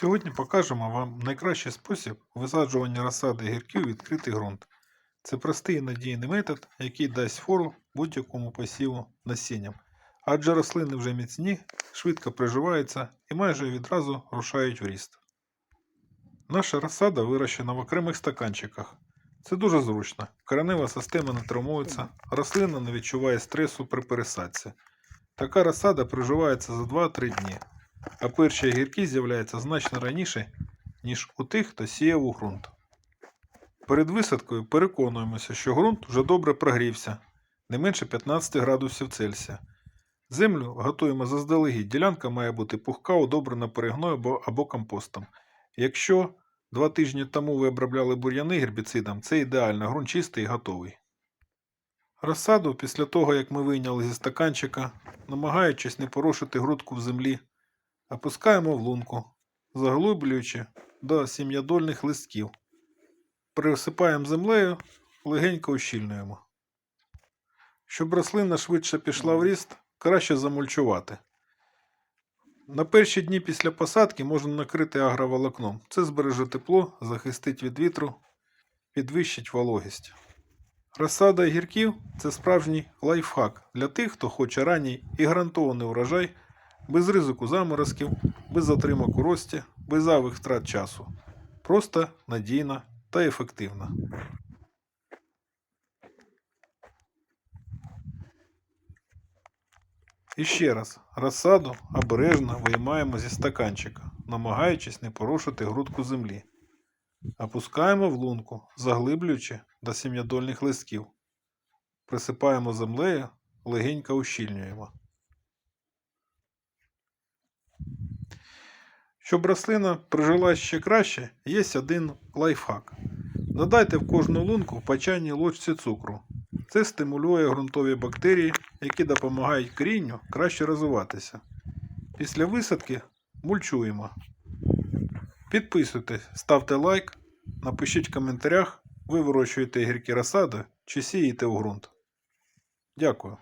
Сьогодні покажемо вам найкращий спосіб висаджування розсади гірків у відкритий ґрунт. Це простий і надійний метод, який дасть фору будь-якому посіву насінням. Адже рослини вже міцні, швидко приживаються і майже відразу рушають в ріст. Наша розсада вирощена в окремих стаканчиках. Це дуже зручно. Коренева система не травмується, рослина не відчуває стресу при пересадці. Така розсада приживається за 2-3 дні а перші гірки з'являються значно раніше, ніж у тих, хто сіяв у ґрунт. Перед висадкою переконуємося, що ґрунт вже добре прогрівся, не менше 15 градусів Цельсія. Землю готуємо заздалегідь. Ділянка має бути пухка, удобрена перегною або, або компостом. Якщо два тижні тому ви обробляли бур'яни гербіцидом, це ідеально, ґрунт чистий і готовий. Розсаду після того, як ми вийняли зі стаканчика, намагаючись не порушити грудку в землі, Опускаємо в лунку, заглублюючи до сім'ядольних листків. Присипаємо землею, легенько ущільнюємо. Щоб рослина швидше пішла в ріст, краще замульчувати. На перші дні після посадки можна накрити агроволокном. Це збереже тепло, захистить від вітру, підвищить вологість. Розсада гірків це справжній лайфхак для тих, хто хоче ранній і гарантований урожай без ризику заморозків, без затримок у рості, без зайвих втрат часу. Просто надійна та ефективна. І ще раз, розсаду обережно виймаємо зі стаканчика, намагаючись не порушити грудку землі. Опускаємо в лунку, заглиблюючи до сім'ядольних листків. Присипаємо землею, легенько ущільнюємо. Щоб рослина прижила ще краще, є один лайфхак. Додайте в кожну лунку по чайній ложці цукру. Це стимулює ґрунтові бактерії, які допомагають корінню краще розвиватися. Після висадки мульчуємо. Підписуйтесь, ставте лайк, напишіть в коментарях, ви вирощуєте гіркі розсади чи сієте у ґрунт. Дякую.